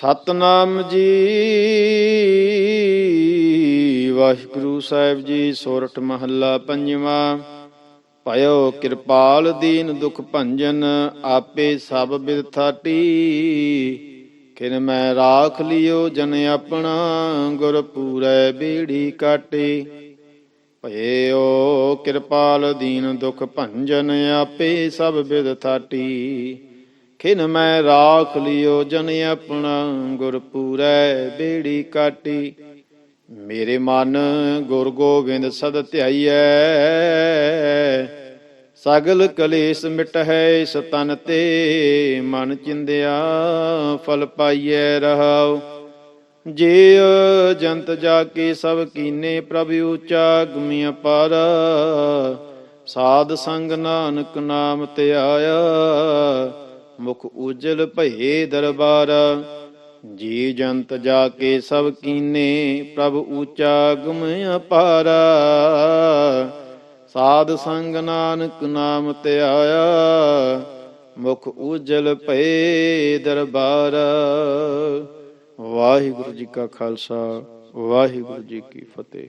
ਸਤਨਾਮ ਜੀ। ਵਾਹਿਗੁਰੂ ਸਾਹਿਬ ਜੀ ਸੋਰਠ ਮਹੱਲਾ ਪੰਜਵਾਂ। ਭਇਓ ਕਿਰਪਾਲ ਦੀਨ ਦੁਖ ਭੰਜਨ, ਆਪੇ ਸਭ ਬਿਰਥਾਟੀ ਕਿਨ ਮੈਂ ਰਾਖ ਲਿਓ ਜਨ ਆਪਣਾ, ਗੁਰ ਪੂਰੈ ਬੀੜੀ ਕਾਟੇ। ਭਇਓ ਕਿਰਪਾਲ ਦੀਨ ਦੁਖ ਭੰਜਨ, ਆਪੇ ਸਭ ਬਿਰਥਾਟੀ ਖਿਨ ਮੈਂ ਰਾਖ ਲਿਓ ਜਨ ਆਪਣਾ, ਗੁਰ ਪੂਰੈ ਬੇੜੀ ਕਾਟੀ। ਮੇਰੇ ਮਨ ਗੁਰ ਗੋਬਿੰਦ ਸਦ ਧਿਆਈਐ। ਸਗਲ ਕਲੇਸ਼ ਮਿਟਹਿ ਇਸ ਤਨ ਤੇ, ਮਨ ਚਿੰਦਿਆ ਫਲ ਪਾਈਐ ਰਹਾਉ। ਜੇ ਜੰਤ ਜਾ ਕੇ ਸਭ ਕੀਨੇ ਪ੍ਰਭ ਉਚਾ ਗੁਮੀ ਅਪਾਰ ਸਾਧ ਸੰਗ ਨਾਨਕ ਨਾਮ ਤੇ ਆਇਆ। ਮੁਖ ਉਜਲ ਭਏ ਦਰਬਾਰ। ਜੀ ਜੰਤ ਜਾ ਕੇ ਸਭ ਕੀਨੇ, ਪ੍ਰਭ ਊਚਾ ਗੁਮ ਅਪਾਰ। ਸਾਧ ਸੰਗ ਨਾਨਕ ਨਾਮ ਤੇ ਆਇਆ, ਮੁਖ ਉਜਲ ਭਏ ਦਰਬਾਰ। ਵਾਹਿਗੁਰੂ ਜੀ ਕਾ ਖਾਲਸਾ, ਵਾਹਿਗੁਰੂ ਜੀ ਕੀ ਫਤਿਹ।